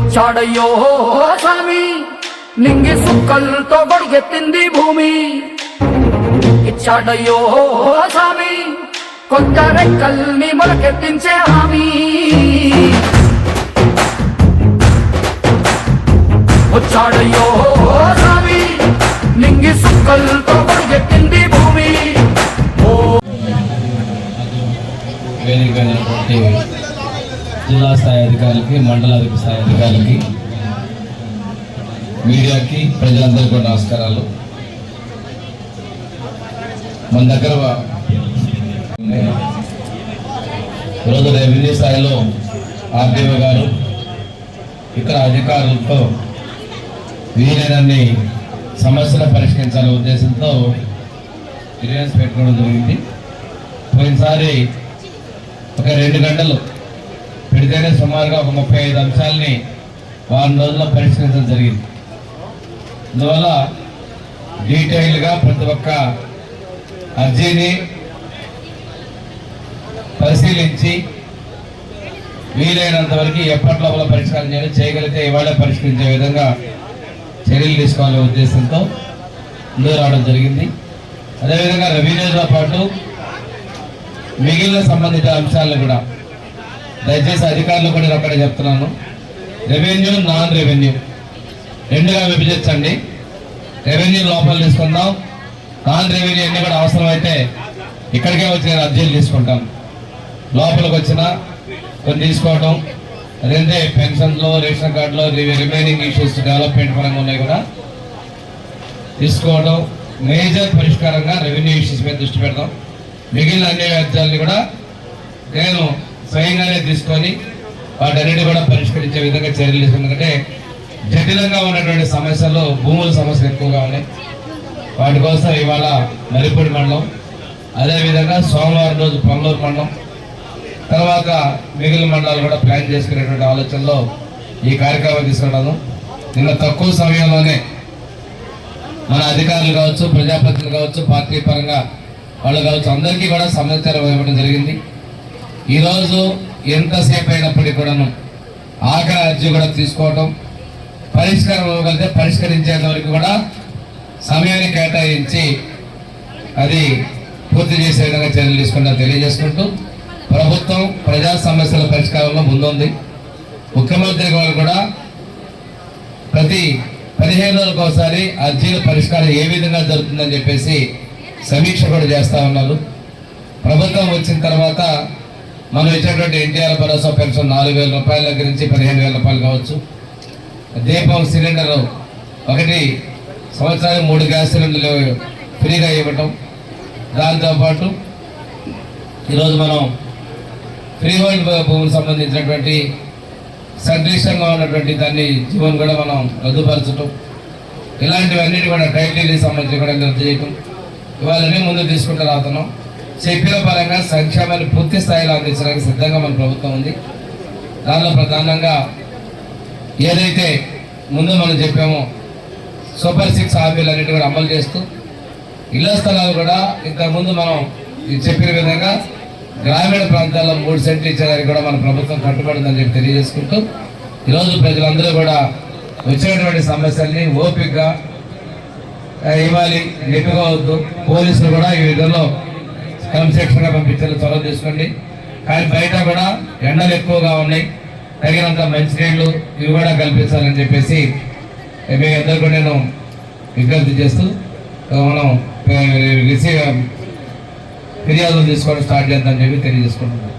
వచ్చాడయ్యో స్వామి. నింగి సుక్కలతో బడిగెత్తింది భూమి. ఇచ్చాడయ్యో స్వామి. కొత్త రెక్కల్ని మొలకెత్తించే హామీ. వచ్చాడయ్యో స్వామి. నింగి సుక్కలతో బడిగెత్తింది భూమి. ఓ వేదికైనటువంటి జిల్లా స్థాయి అధికారులకి మండల స్థాయి అధికారులకి మీడియాకి ప్రజలందరికీ కూడా నమస్కారాలు. మన దగ్గర ఈరోజు రెవెన్యూ స్థాయిలో ఆర్డీఓ గారు ఇక్కడ అధికారులతో వీలైనన్ని సమస్యలు పరిష్కరించాలనే ఉద్దేశంతో క్లియరెన్స్ పెట్టుకోవడం జరిగింది. పోయినసారి ఒక రెండు గంటలు పెడితేనే సుమారుగా ఒక ముప్పై ఐదు అంశాలని వారం రోజుల్లో పరిష్కరించడం జరిగింది. అందువల్ల డీటెయిల్గా ప్రతి ఒక్క అర్జీని పరిశీలించి వీలైనంత వరకు ఎప్పటి లోపల పరిష్కారం చేయడం చేయగలిగితే ఇవాళ పరిష్కరించే విధంగా చర్యలు తీసుకోవాలనే ఉద్దేశంతో ముందు రావడం జరిగింది. అదేవిధంగా రెవెన్యూతో పాటు మిగిలిన సంబంధిత అంశాలను కూడా దయచేసి అధికారులు కూడా నేను చెప్తున్నాను. రెవెన్యూ నాన్ రెవెన్యూ రెండుగా విభజించండి. రెవెన్యూ లోపల తీసుకుందాం. నాన్ రెవెన్యూ అన్ని కూడా అవసరమైతే ఇక్కడికే వచ్చి నేను అర్జీలు తీసుకుంటాను లోపలికి వచ్చిన కొన్ని తీసుకోవడం అదేంటే పెన్షన్లో రేషన్ కార్డులో రిమైనింగ్ ఇష్యూస్ డెవలప్మెంట్ పరంగా ఉన్నాయి కూడా. తీసుకోవడం మేజర్ పరిష్కారంగా రెవెన్యూ ఇష్యూస్ మీద దృష్టి పెడతాం మిగిలిన అన్ని వ్యాధ్యాలని కూడా నేను స్వయంగానే తీసుకొని వాటన్నిటి కూడా పరిష్కరించే విధంగా చర్యలు ఎందుకంటే జటిలంగా ఉన్నటువంటి సమస్యల్లో భూముల సమస్యలు ఎక్కువగా ఉన్నాయి. వాటి కోసం ఇవాళ మరిపూడి మండలం అదేవిధంగా సోమవారం రోజు పొంగూరు మండలం తర్వాత మిగిలిన మండలాలు కూడా ప్లాన్ చేసుకునేటువంటి ఆలోచనలో ఈ కార్యక్రమం తీసుకున్నాను నిన్న తక్కువ సమయంలోనే మన అధికారులు కావచ్చు ప్రజాప్రతినిధులు కావచ్చు పార్టీ పరంగా వాళ్ళు కావచ్చు అందరికీ కూడా సమాచారం ఇవ్వడం జరిగింది. ఈరోజు ఎంతసేపు అయినప్పటికీ కూడాను ఆఖరి అర్జీ కూడా తీసుకోవటం పరిష్కారం ఇవ్వగలిగితే పరిష్కరించేంత వరకు కూడా సమయాన్ని కేటాయించి అది పూర్తి చేసే విధంగా చర్యలు తీసుకుంటా తెలియజేసుకుంటూ ప్రభుత్వం ప్రజా సమస్యల పరిష్కారంలో ముందుంది. ముఖ్యమంత్రి గారు కూడా ప్రతి పదిహేను రోజులకు ఒకసారి అర్జీల పరిష్కారం ఏ విధంగా జరుగుతుందని చెప్పేసి సమీక్ష కూడా చేస్తూ ఉన్నారు. ప్రభుత్వం వచ్చిన తర్వాత మనం ఇచ్చేటువంటి ఎన్టీఆర్ భరోసా పెన్షన్ నాలుగు వేల రూపాయల దగ్గర నుంచి పదిహేను వేల రూపాయలు కావచ్చు. దీపం సిలిండర్ ఒకటి సంవత్సరానికి మూడు గ్యాస్ సిలిండర్లు ఫ్రీగా ఇవ్వటం. దాంతోపాటు ఈరోజు మనం ఫ్రీ హోల్డ్ భూములకు సంబంధించినటువంటి సంక్లిష్టంగా ఉన్నటువంటి దాన్ని జీవన్ కూడా మనం రద్దుపరచటం. ఇలాంటివన్నిటి కూడా టైటిల్కి సంబంధించి కూడా రద్దు చేయటం ఇవాళనే ముందు తీసుకుంటూ రాతున్నాం. చెప్పిన పరంగా సంక్షేమాన్ని పూర్తి స్థాయిలో అందించడానికి సిద్ధంగా మన ప్రభుత్వం ఉంది. దానిలో ప్రధానంగా ఏదైతే ముందు మనం చెప్పామో సూపర్ సిక్స్ హామీలు అన్నిటి కూడా అమలు చేస్తూ ఇళ్ళ స్థలాలు కూడా ఇంతకుముందు మనం చెప్పిన విధంగా గ్రామీణ ప్రాంతాల్లో మూడు సెంట్లు ఇచ్చేదానికి కూడా మన ప్రభుత్వం కట్టుబడిందని చెప్పి తెలియజేసుకుంటూ ఈరోజు ప్రజలందరూ కూడా వచ్చినటువంటి సమస్యల్ని ఓపికగా ఇవ్వాలి ఇవ్వాలి నెట్టుకోవద్దు పోలీసులు కూడా ఈ విధంలో క్రమశిక్షణగా పంపించాలి చొరవ తీసుకోండి. కానీ బయట కూడా ఎండలు ఎక్కువగా ఉన్నాయి. తగినంత మంచినీళ్ళు ఇవి కూడా కల్పించాలని చెప్పేసి మీ కూడా నేను విజ్ఞప్తి చేస్తూ మనం రిసీవ్ ఫిర్యాదులు తీసుకోవడం స్టార్ట్ చేద్దామని చెప్పి తెలియజేసుకుంటున్నాను